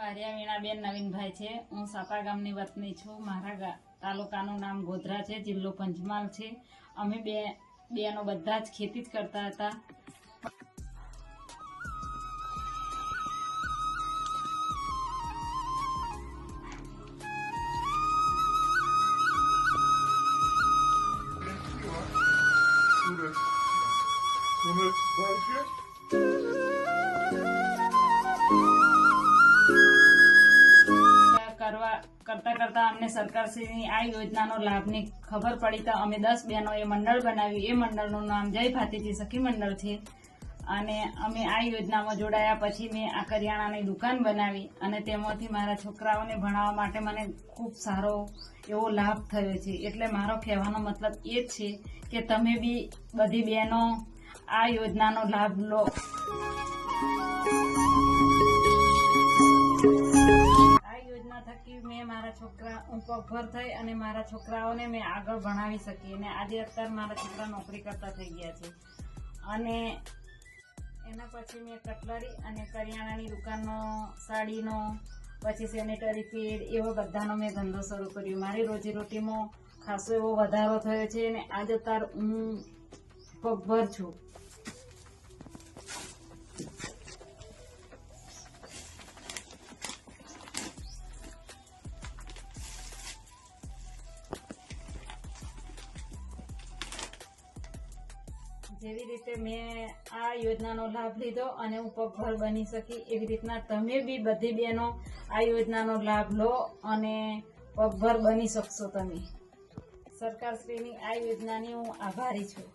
Maria Veenaben Navinbhai છે. હું સાપા ગામની વતની છું. મારા તાલુકાનું નામ ગોધરા છે. જિલ્લો પંચમહાલ છે. અમે બે બેનો બધા જ ખેતી જ કરતા હતા. Thank સુરત. કરવા કરતા કરતા અમને સરકારશ્રીની આ યોજનાનો લાભની ખબર પડી તો અમે દસ બહેનોએ મંડળ બનાવ્યું એ મંડળનું નામ જય ભાતીજી સખી મંડળ છે અને અમે આ યોજનામાં જોડાયા પછી મેં આ કરિયાણાની દુકાન બનાવી અને તેમાંથી મારા છોકરાઓને ભણાવવા માટે મને ખૂબ સારો એવો લાભ થયો છે. એટલે મારો કહેવાનો મતલબ એ જ છે કે તમે બી બધી બહેનો આ યોજનાનો લાભ લો. આ થકી મેં મારા છોકરા હું પગભર થઈ અને મારા છોકરાઓને મેં આગળ ભણાવી શકી અને આજે અત્યારે મારા છોકરા નોકરી કરતા થઈ ગયા છે. અને એના પછી મેં કટલરી અને કરિયાણાની દુકાનનો, સાડીનો, પછી સેનેટરી પેડ એવો બધાનો મેં ધંધો શરૂ કર્યો. મારી રોજીરોટીમાં ખાસો એવો વધારો થયો છે અને આજે અત્યારે હું પગભર છું. જેવી રીતે મેં આ યોજનાનો લાભ લીધો અને હું પગભર બની શકી એવી રીતના તમે બી બધી બહેનો આ યોજનાનો લાભ લો અને પગભર બની શકશો તમે. સરકારશ્રીની આ યોજનાની હું આભારી છું.